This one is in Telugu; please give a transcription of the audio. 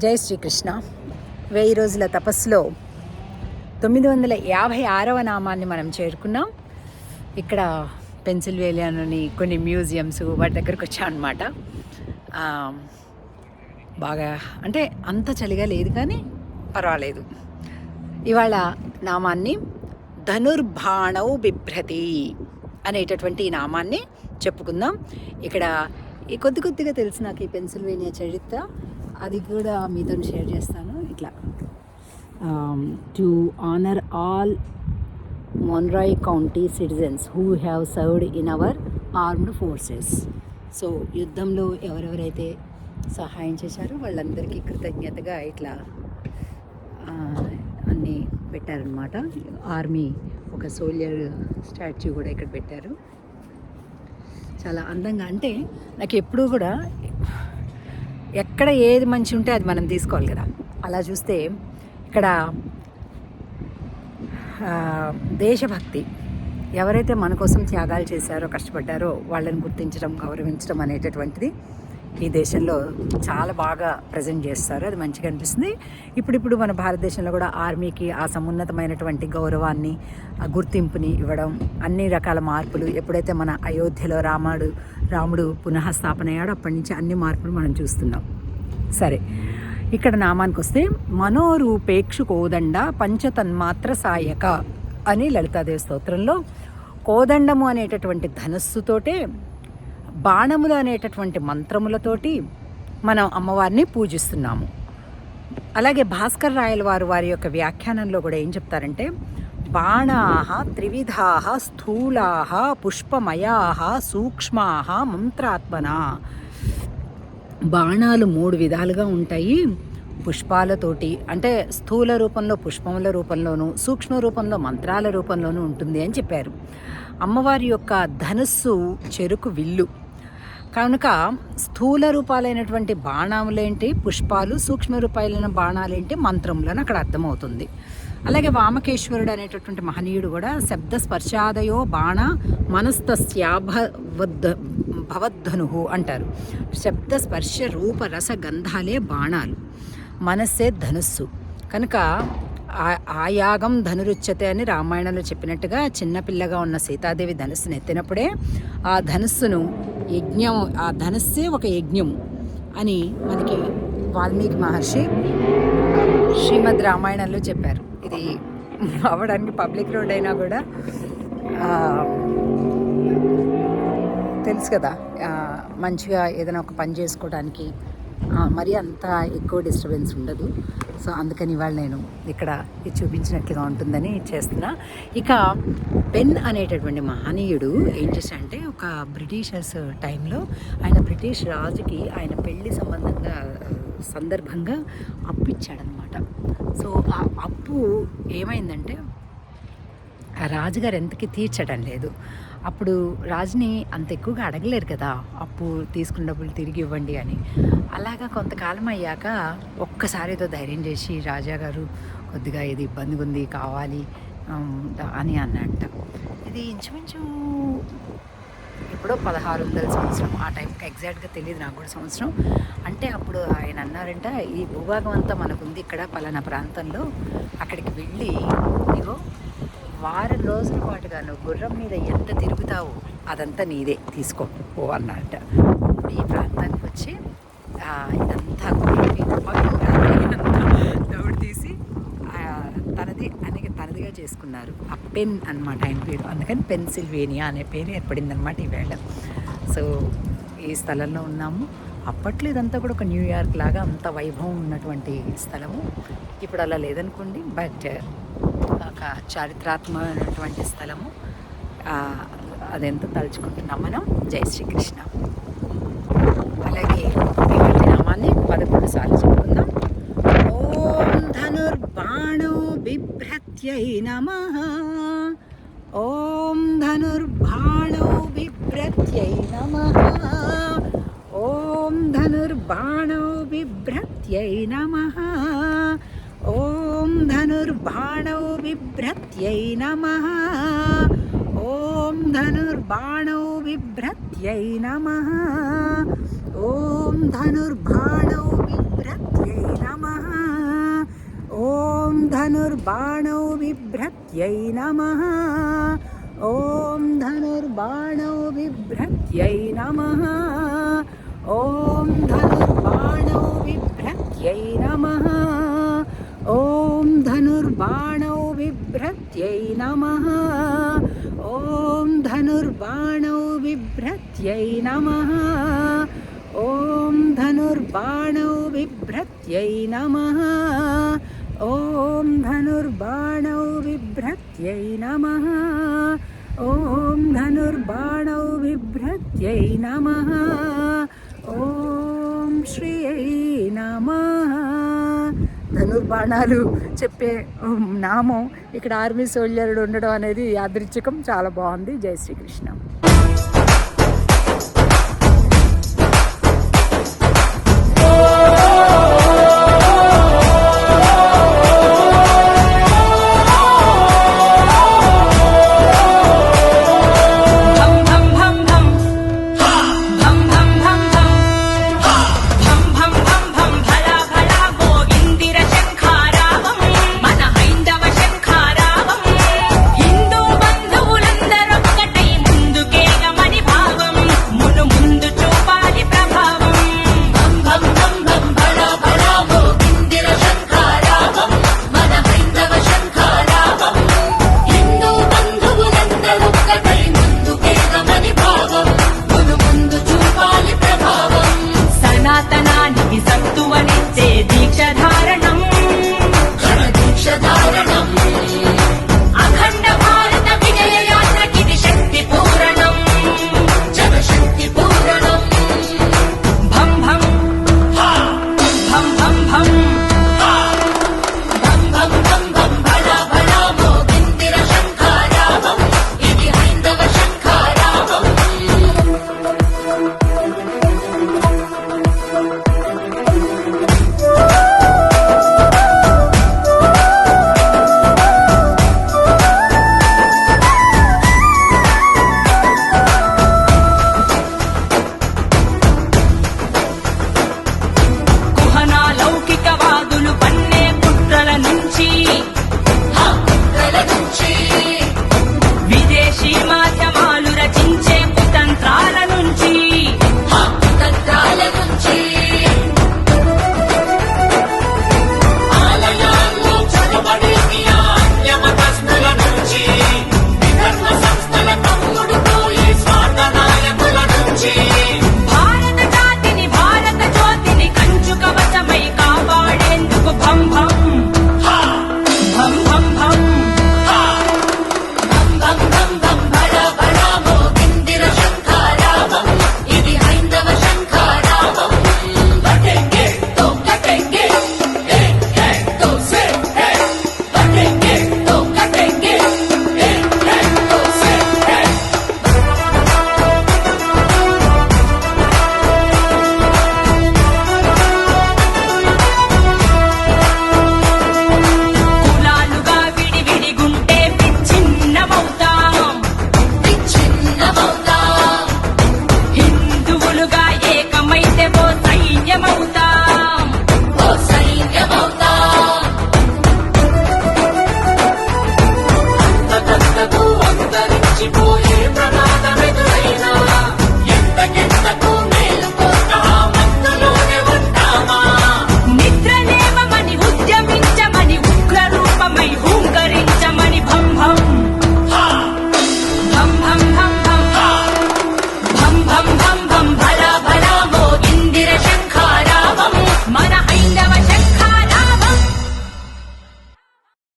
జై శ్రీకృష్ణ. వెయ్యి రోజుల తపస్సులో తొమ్మిది వందల యాభై ఆరవ నామాన్ని మనం చేరుకున్నాం. ఇక్కడ పెన్సిల్వేలియాలోని కొన్ని మ్యూజియంస్ వాటి దగ్గరకు వచ్చాం అనమాట బాగా అంటే అంత చలిగా లేదు కానీ పర్వాలేదు. ఇవాళ నామాన్ని ధనుర్బాణౌ బిభ్రతి అనేటటువంటి ఈ నామాన్ని చెప్పుకుందాం. ఇక్కడ ఈ కొద్ది కొద్దిగా తెలుసు నాకు ఈ పెన్సిల్వేనియా చరిత్ర అది కూడా మీతో షేర్ చేస్తాను. ఇట్లా to honour all Monroe county citizens who have served in our armed forces so యుద్ధంలో ఎవరెవరైతే సహాయం చేశారో వాళ్ళందరికీ కృతజ్ఞతగా ఇట్లా అన్నీ పెట్టారనమాట ఆర్మీ ఒక సోల్జర్ స్టాచ్యూ కూడా ఇక్కడ పెట్టారు. చాలా అందంగా అంటే నాకు ఎప్పుడూ కూడా ఎక్కడ ఏది మంచి ఉంటే అది మనం తీసుకోవాలి కదా. అలా చూస్తే ఇక్కడ దేశభక్తి. ఎవరైతే మన కోసం త్యాగాలు చేశారో కష్టపడ్డారో వాళ్ళని గుర్తించడం గౌరవించడం అనేటటువంటిది ఈ దేశంలో చాలా బాగా ప్రజెంట్ చేస్తారు. అది మంచిగా అనిపిస్తుంది. ఇప్పుడిప్పుడు మన భారతదేశంలో కూడా ఆర్మీకి ఆ సమున్నతమైనటువంటి గౌరవాన్ని ఆ గుర్తింపుని ఇవ్వడం అన్ని రకాల మార్పులు ఎప్పుడైతే మన అయోధ్యలో రామాడు రాముడు పునః స్థాపన అయ్యాడో అప్పటి నుంచి అన్ని మార్పులు మనం చూస్తున్నాం. సరే ఇక్కడ నామానికి వస్తే మనోరూపేక్షు కోదండ పంచతన్మాత్ర సాయక అని లలితాదేవి స్తోత్రంలో కోదండము అనేటటువంటి ధనస్సుతోటే బాణములు అనేటటువంటి మంత్రములతోటి మనం అమ్మవారిని పూజిస్తున్నాము. అలాగే భాస్కర్ రాయల వారు వారి యొక్క వ్యాఖ్యానంలో కూడా ఏం చెప్తారంటే బాణాహ త్రివిధాహ స్థూలాహ పుష్పమయాహ సూక్ష్మాహ మంత్రాత్మన. బాణాలు మూడు విధాలుగా ఉంటాయి. పుష్పాలతోటి అంటే స్థూల రూపంలో పుష్పముల రూపంలోనూ సూక్ష్మ రూపంలో మంత్రాల రూపంలోనూ ఉంటుంది అని చెప్పారు. అమ్మవారి యొక్క ధనుస్సు చెరుకు విల్లు కనుక స్థూల రూపాలైనటువంటి బాణములేంటి పుష్పాలు సూక్ష్మ రూపాయలైన బాణాలేంటి మంత్రములను అక్కడ అర్థమవుతుంది. అలాగే వామకేశ్వరుడు అనేటటువంటి మహనీయుడు కూడా శబ్ద స్పర్శాదయో బాణ మనస్తస్యాభవద్ భవద్ధను అంటారు. శబ్ద స్పర్శ రూప రస గంధాలే బాణాలు. మనస్సే ధనుస్సు. కనుక ఆ- యాగం ధనురుచ్యతే అని రామాయణంలో చెప్పినట్టుగా చిన్నపిల్లగా ఉన్న సీతాదేవి ధనుస్సును ఎత్తినప్పుడే ఆ ధనుస్సును యజ్ఞం ఆ ధనుస్సే ఒక యజ్ఞం అని మనకి వాల్మీకి మహర్షి శ్రీమద్ రామాయణంలో చెప్పారు. ఇది అవడానికి పబ్లిక్ రోడ్ అయినా కూడా తెలుసు కదా మంచిగా ఏదైనా ఒక పని చేసుకోవడానికి మరీ అంత ఎక్కువ డిస్టర్బెన్స్ ఉండదు. సో అందుకని ఇవాళ నేను ఇక్కడ ఇది చూపించినట్లుగా ఉంటుందని చేస్తున్నా. ఇక పెన్ అనేటటువంటి మహనీయుడు ఏం చేశాడంటే ఒక బ్రిటిషర్స్ టైంలో ఆయన బ్రిటిష్ రాజుకి ఆయన పెళ్ళి సంబంధంగా సందర్భంగా అప్పు ఇచ్చాడనమాట సో ఆ అప్పు ఏమైందంటే ఆ రాజుగారు ఎంతకి తీర్చడం లేదు. అప్పుడు రాజుని అంత ఎక్కువగా అడగలేరు కదా అప్పు తీసుకున్న డబ్బులు తిరిగి ఇవ్వండి అని. అలాగా కొంతకాలం అయ్యాక ఒక్కసారి ఏదో ధైర్యం చేసి రాజా గారు కొద్దిగా ఇది ఇబ్బందిగా ఉంది కావాలి అని అన్నట్ట. ఇది ఇంచుమించు ఎప్పుడో పదహారు వందల సంవత్సరం ఆ టైంకి ఎగ్జాక్ట్గా తెలియదు నాకు కూడా సంవత్సరం. అంటే అప్పుడు ఆయన అన్నారంట ఈ భూభాగం అంతా మనకుంది ఇక్కడ పలానా ప్రాంతంలో. అక్కడికి వెళ్ళి ఇగో వారం రోజుల పాటుగా నువ్వు గుర్రం మీద ఎంత తిరుగుతావో అదంతా నీదే తీసుకో ఓ అన్నట్ట ఈ ప్రాంతానికి వచ్చి ఇదంతా గుర్రం మీద దౌడు తీసి తనది అని తనదిగా చేసుకున్నారు. ఆ పెన్ అన్నమాట ఆయన పేరు. అందుకని పెన్సిల్వేనియా అనే పేరు ఏర్పడింది అనమాట ఈవేళ. సో ఈ స్థలంలో ఉన్నాము. అప్పట్లో ఇదంతా కూడా ఒక న్యూయార్క్ లాగా అంత వైభవం ఉన్నటువంటి స్థలము. ఇప్పుడు అలా లేదనుకోండి బట్ ఒక చారిత్రాత్మకమైనటువంటి స్థలము. అదెంత తలుచుకుంటున్నాం మనం. జై శ్రీకృష్ణ. అలాగే దేవుడి నామాన్ని పదకొండు సార్లు చెప్పుకుందాం. ఓం ధనుర్బాణో బిభ్రత్యై నమ. ఓం ధనుర్బాణో బిభ్రత్యై నమ. ఓం ధనుర్బాణో బిభ్రత్యై నమ. धनुर्बाणौ बिभ्रत्यै नमः। ॐ धनुर्बाणौ बिभ्रत्यै नमः। ॐ धनुर्बाणौ बिभ्रत्यै नमः। ॐ धनुर्बाणौ बिभ्रत्यै नमः। ॐ धनुर्बाणौ बिभ्रत्यै नमः। ॐ धनु धनुर्बाणौघात्मजायै नमः ॐ धनुर्बाणौ बिभ्रत्यै नमः ॐ धनुर्बाणौ बिभ्रत्यै नमः ॐ धनुर्बाणौ बिभ्रत्यै नमः ॐ धनुर्बाणौ बिभ्रत्यै नमः ॐ श्रियै नमः బాణాలు చెప్పే నామం ఇక్కడ ఆర్మీ సోల్జర్లు ఉండడం అనేది యాదృచ్ఛికం. చాలా బాగుంది. జై శ్రీకృష్ణ.